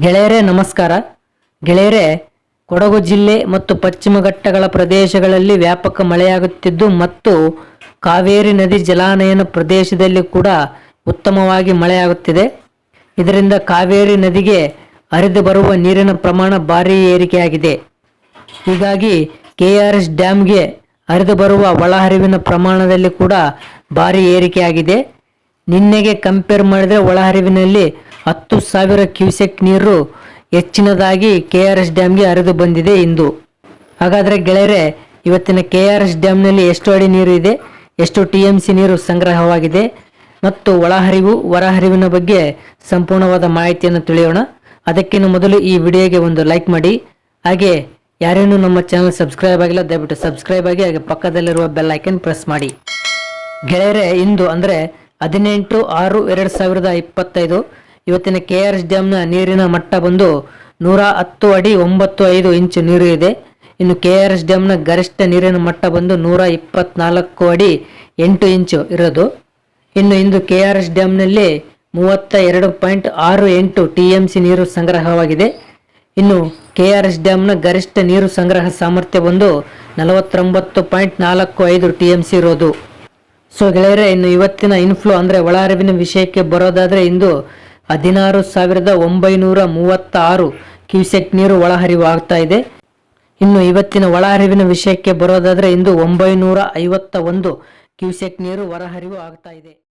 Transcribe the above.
ಗೆಳೆಯರೇ, ನಮಸ್ಕಾರ. ಗೆಳೆಯರೇ, ಕೊಡಗು ಜಿಲ್ಲೆ ಮತ್ತು ಪಶ್ಚಿಮ ಘಟ್ಟಗಳ ಪ್ರದೇಶಗಳಲ್ಲಿ ವ್ಯಾಪಕ ಮಳೆಯಾಗುತ್ತಿದ್ದು ಮತ್ತು ಕಾವೇರಿ ನದಿ ಜಲಾನಯನ ಪ್ರದೇಶದಲ್ಲಿ ಕೂಡ ಉತ್ತಮವಾಗಿ ಮಳೆಯಾಗುತ್ತಿದೆ. ಇದರಿಂದ ಕಾವೇರಿ ನದಿಗೆ ಹರಿದು ಬರುವ ನೀರಿನ ಪ್ರಮಾಣ ಭಾರೀ ಏರಿಕೆಯಾಗಿದೆ. ಹೀಗಾಗಿ ಕೆ ಆರ್ ಎಸ್ ಡ್ಯಾಮ್ಗೆ ಹರಿದು ಬರುವ ಒಳಹರಿವಿನ ಪ್ರಮಾಣದಲ್ಲಿ ಕೂಡ ಭಾರಿ ಏರಿಕೆಯಾಗಿದೆ. ನಿನ್ನೆಗೆ ಕಂಪೇರ್ ಮಾಡಿದರೆ ಒಳಹರಿವಿನಲ್ಲಿ ಹತ್ತು ಸಾವಿರ ಕ್ಯೂಸೆಕ್ ನೀರು ಹೆಚ್ಚಿನದಾಗಿ ಕೆ ಆರ್ ಎಸ್ ಡ್ಯಾಮ್ಗೆ ಹರಿದು ಬಂದಿದೆ ಇಂದು. ಹಾಗಾದರೆ ಗೆಳೆಯರೆ, ಇವತ್ತಿನ ಕೆ ಆರ್ ಎಸ್ ಡ್ಯಾಮ್ನಲ್ಲಿ ಎಷ್ಟು ಅಡಿ ನೀರು ಇದೆ? ಎಷ್ಟು ಟಿ ಎಂ ಸಿ ನೀರು ಸಂಗ್ರಹವಾಗಿದೆ? ಮತ್ತು ಒಳಹರಿವು, ಹೊರಹರಿವಿನ ಬಗ್ಗೆ ಸಂಪೂರ್ಣವಾದ ಮಾಹಿತಿಯನ್ನು ತಿಳಿಯೋಣ. ಅದಕ್ಕಿಂತ ಮೊದಲು ಈ ವಿಡಿಯೋಗೆ ಒಂದು ಲೈಕ್ ಮಾಡಿ. ಹಾಗೆ, ಯಾರೇನು ನಮ್ಮ ಚಾನಲ್ ಸಬ್ಸ್ಕ್ರೈಬ್ ಆಗಿಲ್ಲ, ದಯವಿಟ್ಟು ಸಬ್ಸ್ಕ್ರೈಬ್ ಆಗಿ, ಹಾಗೆ ಪಕ್ಕದಲ್ಲಿರುವ ಬೆಲ್ ಐಕನ್ ಪ್ರೆಸ್ ಮಾಡಿ. ಗೆಳೆಯರೆ, ಇಂದು ಅಂದರೆ ಹದಿನೆಂಟು ಆರು ಎರಡು ಸಾವಿರದ ಇಪ್ಪತ್ತೈದು ಇವತ್ತಿನ ಕೆ ಆರ್ ಎಸ್ ಡ್ಯಾಮ್ನ ನೀರಿನ ಮಟ್ಟ ಬಂದು ನೂರ ಹತ್ತು ಅಡಿ ಒಂಬತ್ತು ಐದು ಇಂಚು ನೀರು ಇದೆ. ಇನ್ನು ಕೆ ಆರ್ ಎಸ್ ಡ್ಯಾಮ್ನ ಗರಿಷ್ಠ ನೀರಿನ ಮಟ್ಟ ಬಂದು ನೂರ ಇಪ್ಪತ್ನಾಲ್ಕು ಅಡಿ ಎಂಟು ಇಂಚು ಇರೋದು. ಇನ್ನು ಇಂದು ಕೆ ಆರ್ ಎಸ್ ಡ್ಯಾಮ್ನಲ್ಲಿ ಮೂವತ್ತ ಎರಡು ಪಾಯಿಂಟ್ ಆರು ಎಂಟು ಟಿ ಎಂ ಸಿ ನೀರು ಸಂಗ್ರಹವಾಗಿದೆ. ಇನ್ನು ಕೆ ಆರ್ ಎಸ್ ಡ್ಯಾಮ್ನ ಗರಿಷ್ಠ ನೀರು ಸಂಗ್ರಹ ಸಾಮರ್ಥ್ಯ ಬಂದು ನಲವತ್ತೊಂಬತ್ತು ಪಾಯಿಂಟ್ ನಾಲ್ಕು ಐದು ಟಿ ಎಂ ಸಿ ಇರೋದು. ಸೊ ಗೆಳೆಯರೆ, ಇನ್ನು ಇವತ್ತಿನ ಇನ್ಫ್ಲೋ ಅಂದರೆ ಒಳಹರಿವಿನ ವಿಷಯಕ್ಕೆ ಬರೋದಾದರೆ ಇಂದು ಹದಿನಾರು ಸಾವಿರದ ಒಂಬೈನೂರ ಮೂವತ್ತಾರು ಕ್ಯೂಸೆಕ್ ನೀರು ಒಳಹರಿವು ಆಗ್ತಾ ಇದೆ. ಇನ್ನು ಇವತ್ತಿನ ಒಳಹರಿವಿನ ವಿಷಯಕ್ಕೆ ಬರೋದಾದರೆ ಇಂದು ಒಂಬೈನೂರ ಐವತ್ತ ಒಂದು ಕ್ಯೂಸೆಕ್ ನೀರು ಹೊರಹರಿವು ಆಗ್ತಾ ಇದೆ.